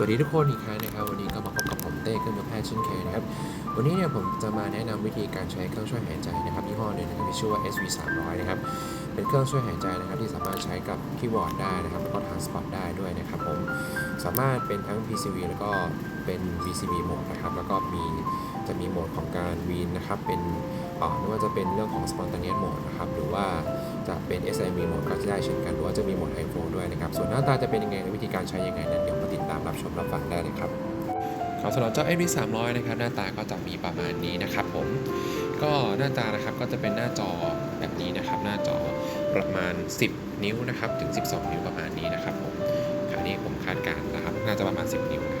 สวัสดีทุกคนอีกครั้งนะครับ วันนี้ก็มาพบกับผมเต้เครื่องมือแพทย์เช่นเคยนะครับ วันนี้เนี่ยผมจะมาแนะนำวิธีการใช้เครื่องช่วยหายใจนะครับยี่ห้อหนึ่งนะครับมีชื่อว่า SV 300นะครับเป็นเครื่องช่วยหายใจนะครับที่สามารถใช้กับคีย์บอร์ดได้นะครับแล้วก็ทานสปอร์ตได้ด้วยนะครับผมสามารถเป็นทั้ง PCV แล้วก็เป็น VCV โหมดนะครับแล้วก็มีจะมีโหมดของการวีนนะครับเป็น ไม่ว่าจะเป็นเรื่องของ spontaneous mode นะครับหรือว่าจะเป็น SIV โหมดก็จะได้เช่นกันหรือว่าจะมีโหมด High Flow ด้วยนะครับ ส่วนหน้าตาจะเป็นยังไงและวิธีการใช้ยังไงนั้นเดี๋ยวมาติดตามรับชมรับฟังได้เลยครับครับสำหรับเจ้า FD 300นะครับหน้าตาก็จะมีประมาณนี้นะครับผมก็หน้าตานะครับก็จะเป็นหน้าจอแบบนี้นะครับ หน้าจอประมาณ 10 นิ้วนะครับถึง 12 นิ้วประมาณนี้นะครับผมคราวนี้ผมคาดการณ์นะครับ น่าจะประมาณ 10 นิ้วนะ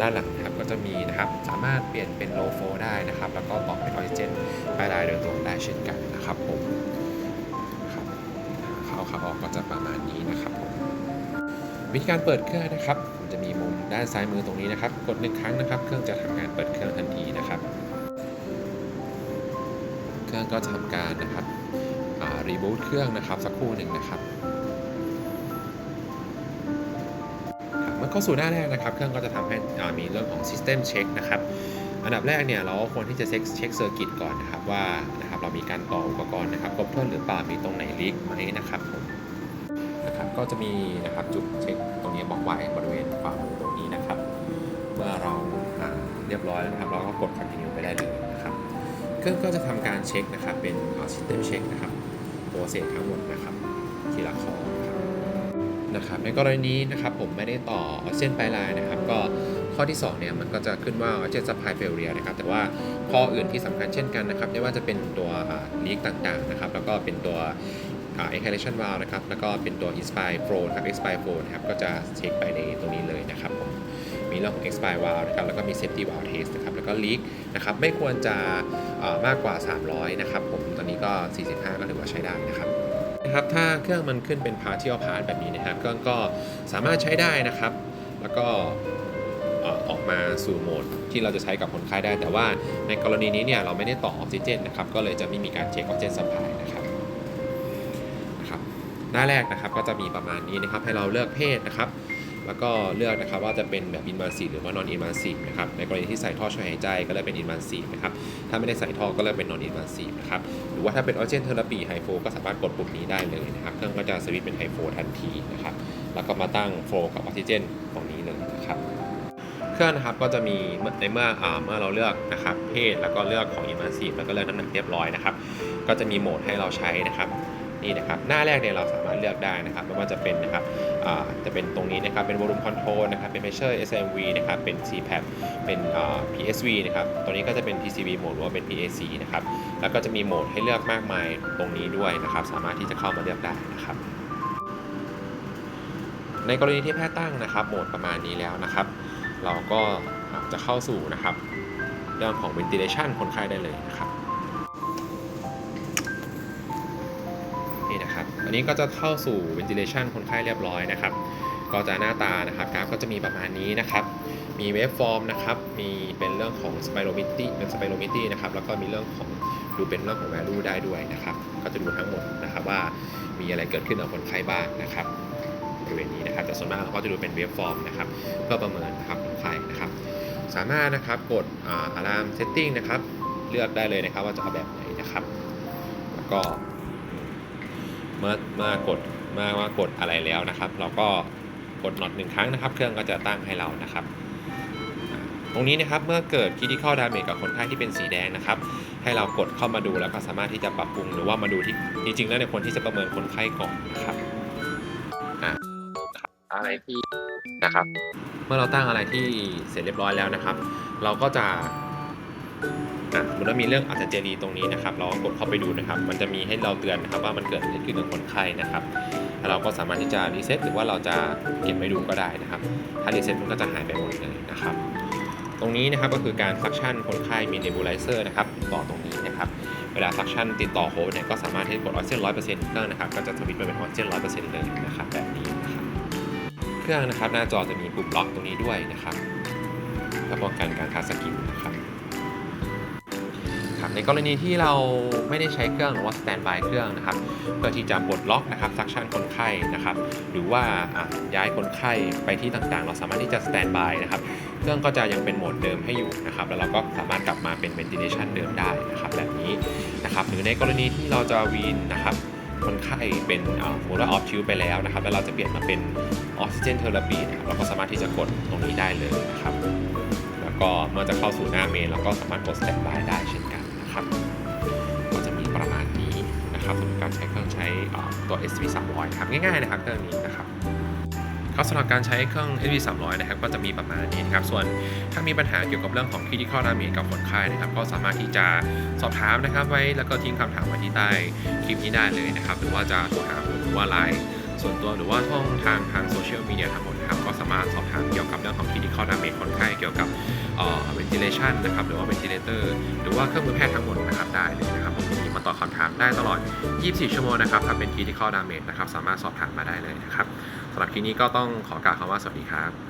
ด้านหลังนะครับก็จะมีนะครับสามารถเปลี่ยนเป็น low flow ได้นะครับ แล้วก็ต่อเป็นออกซิเจนไปได้โดยตรงได้เช่นกันนะครับผมครับเข้าขาออกก็จะประมาณนี้นะครับผมวิธีการเปิดเครื่องนะครับผมจะมีมุมด้านซ้ายมือตรงนี้นะครับ กดหนึ่งครั้งนะครับ เครื่องจะทำงานเปิดเครื่องทันทีนะครับ เครื่องก็จะทำการนะครับรีบูตเครื่องนะครับสักครู่หนึ่งนะครับ เข้าสู่หน้าแรกนะครับ เครื่องก็จะทำให้มีเรื่องของ System Check นะครับ อันดับแรกเนี่ยเราควรที่จะเช็คเช็คเซอร์กิตก่อนนะครับว่านะครับเรามีการต่ออุปกรณ์นะครับครบถ้วนหรือเปล่ามีตรงไหนลีกไหมนะครับผมนะครับก็จะมีนะครับจุดเช็คตรงนี้บอกไว้บริเวณฝ่ามือตรงนี้นะครับ เมื่อเราเรียบร้อยแล้วนะครับเราก็กด continue ไปได้เลยนะครับเครื่องก็จะทำการเช็คนะครับเป็น system check นะครับโปรเซสทั้งหมดนะครับ นะครับในกรณีนี้นะครับผมไม่ได้ต่อออเส้นปลายลายนะครับ ก็ข้อที่2เนี่ยมันก็จะขึ้นว่าเจ supply failure นะครับแต่ว่าข้ออื่นที่สำคัญเช่นกันนะครับไม่ว่าจะเป็นตัวลีกต่างๆนะครับแล้วก็เป็นตัวอ่า exhalation valve นะครับแล้วก็เป็นตัว inspire flow นะครับ expire flow นะครับก็จะเช็คไปในตรงนี้เลยนะครับผมมีเรื่องของ expire valve นะครับแล้วก็มี safety valve test นะครับแล้วก็ leak นะครับไม่ควรจะมากกว่า 300 นะครับผมตอนนี้ก็ 45 ก็ถือว่าใช้ได้นะครับ นะครับ ถ้าเครื่องมันขึ้นเป็น partial part แบบนี้นะครับเครื่องก็สามารถใช้ได้นะครับ แล้วก็ออกมาสู่โหมดที่เราจะใช้กับคนไข้ได้ แต่ว่าในกรณีนี้เนี่ยเราไม่ได้ต่อออกซิเจนนะครับ ก็เลยจะไม่มีการเช็คออกซิเจนสัมผัสนะครับนะครับ หน้าแรกนะครับก็จะมีประมาณนี้นะครับ ให้เราเลือกเพศนะครับ แล้วก็เลือกนะครับว่าจะเป็นแบบ invasive หรือว่า non invasive นะครับในกรณีที่ใส่ท่อช่วยหายใจก็เลือกเป็น invasive นะครับถ้าไม่ได้ใส่ท่อก็เลือกเป็น non invasive นะครับหรือว่าถ้าเป็น oxygen therapy high flow ก็สามารถกดปุ่มนี้ได้เลยนะครับเครื่องก็จะสวิตช์เป็น high flow ทันทีนะครับแล้วก็มาตั้ง flow กับออกซิเจนตรงนี้เลยนะครับเครื่องนะครับก็จะมีในเมื่อเมื่อเราเลือกนะครับเพศแล้วก็เลือกของ invasive แล้วก็เลือกน้ำหนักเรียบร้อยนะครับ ก็จะมีโหมดให้เราใช้นะครับ นี่นะครับหน้าแรกเนี่ยเราสามารถเลือกได้นะครับไม่ว่าจะเป็นนะครับจะเป็นตรงนี้นะครับเป็น volume control นะครับเป็น pressure SMV นะครับเป็น CPAP เป็น PSV นะครับตัวนี้ก็จะเป็น PCV โหมดหรือว่าเป็น PAC นะครับแล้วก็จะมีโหมดให้เลือกมากมายตรงนี้ด้วยนะครับสามารถที่จะเข้ามาเลือกได้นะครับในกรณีที่แพทย์ตั้งนะครับโหมดประมาณนี้แล้วนะครับ เราก็จะเข้าสู่นะครับเรื่องของ ventilation คนไข้ได้เลยนะครับ อันนี้ก็จะเข้าสู่ ventilation คนไข้เรียบร้อยนะครับ ก็จะหน้าตานะครับกราฟก็จะมีประมาณนี้นะครับ มี waveform นะครับ มีเป็นเรื่องของ spirometry เป็น spirometry นะครับ แล้วก็มีเรื่องของดูเป็นเรื่องของ value ได้ด้วยนะครับ ก็จะดูทั้งหมดนะครับว่ามีอะไรเกิดขึ้นกับคนไข้บ้างนะครับบริเวณนี้นะครับ แต่ส่วนมากเราก็จะดูเป็น waveform นะครับ เพื่อประเมินนะครับคนไข้นะครับ สามารถนะครับกดอ่า alarm setting นะครับ เลือกได้เลยนะครับว่าจะเอาแบบไหนนะครับ แล้วก็ เมื่อเมื่อกดเมื่อว่ากดอะไรแล้วนะครับ เราก็กดน็อตหนึ่งครั้งนะครับ เครื่องก็จะตั้งให้เรานะครับ ตรงนี้นะครับเมื่อเกิด critical damage กับคนไข้ที่เป็นสีแดงนะครับ ให้เรากดเข้ามาดูแล้วก็สามารถที่จะปรับปรุงหรือว่ามาดูที่จริงๆแล้วในคนที่จะประเมินคนไข้ก่อนนะครับอ่าอะไรที่นะครับ เมื่อเราตั้งอะไรที่เสร็จเรียบร้อยแล้วนะครับ เราก็จะ อะสมมติว่ามีเรื่องอัตเจรีตรงนี้นะครับ เราก็กดเข้าไปดูนะครับ มันจะมีให้เราเตือนนะครับว่ามันเกิดอะไรขึ้นกับคนไข้นะครับ เราก็สามารถที่จะรีเซ็ตหรือว่าเราจะเก็บไว้ดูก็ได้นะครับ ถ้ารีเซ็ตมันก็จะหายไปหมดเลยนะครับ ตรงนี้นะครับก็คือการซักชั่นคนไข้มีเนบูไลเซอร์นะครับต่อตรงนี้นะครับ เวลาซักชั่นติดต่อโฮสต์เนี่ยก็สามารถที่จะกดออกซิเจนร้อยเปอร์เซ็นต์เครื่องนะครับ ก็จะสวิตช์ไปเป็นออกซิเจนร้อยเปอร์เซ็นต์เลยนะครับแบบนี้นะครับเครื่องนะครับหน้าจอจะมีปุ่มล็อกตรงนี้ด้วยนะครับเพื่อป้องกันการขาดสกิลนะครับ ในกรณีที่เราไม่ได้ใช้เครื่องหรือว่าสแตนบายเครื่องนะครับเพื่อที่จะปลดล็อกนะครับซักชันคนไข้นะครับหรือว่าย้ายคนไข้ไปที่ต่างๆ เราสามารถที่จะสแตนบายนะครับเครื่องก็จะยังเป็นโหมดเดิมให้อยู่นะครับแล้วเราก็สามารถกลับมาเป็น ventilation เดิมได้นะครับแบบนี้นะครับหรือในกรณีที่เราจะวีนนะครับคนไข้เป็นสมมติว่าออฟชิวไปแล้วนะครับแล้วเราจะเปลี่ยนมาเป็นออกซิเจนเทอราปีนะครับเราก็สามารถที่จะกดตรงนี้ได้เลยนะครับ แล้วก็เมื่อจะเข้าสู่หน้าเมนเราก็สามารถกดสแตนบายได้เช่นกัน นะครับ ก็จะมีประมาณนี้นะครับสำหรับการใช้เครื่องใช้ตัว SV 300นะครับง่ายๆนะครับเครื่องนี้นะครับก็สำหรับการใช้เครื่อง SV 300นะครับก็จะมีประมาณนี้นะครับส่วนถ้ามีปัญหาเกี่ยวกับเรื่องของ critical damage กับคนไข้นะครับ ก็สามารถที่จะสอบถามนะครับไว้แล้วก็ทิ้งคำถามไว้ที่ใต้คลิปนี้ได้เลยนะครับ หรือว่าจะโทรหาผมหรือว่าไลน์ ส่วนตัวหรือว่าช่องทางทางโซเชียลมีเดียทั้งหมดนะครับก็สามารถสอบถามเกี่ยวกับเรื่องของคลินิคอลดามเมจคนไข้เกี่ยวกับเอ่อ ventilation นะครับหรือว่า ventilator หรือว่าเครื่องมือแพทย์ทั้งหมดนะครับได้เลยนะครับผมมีมาตอบคำถามได้ตลอด 24 ชั่วโมงนะครับถ้าเป็นคลินิคอลดามเมจนะครับสามารถสอบถามมาได้เลยนะครับสำหรับคลิปนี้ก็ต้องขอกล่าวคำว่าสวัสดีครับ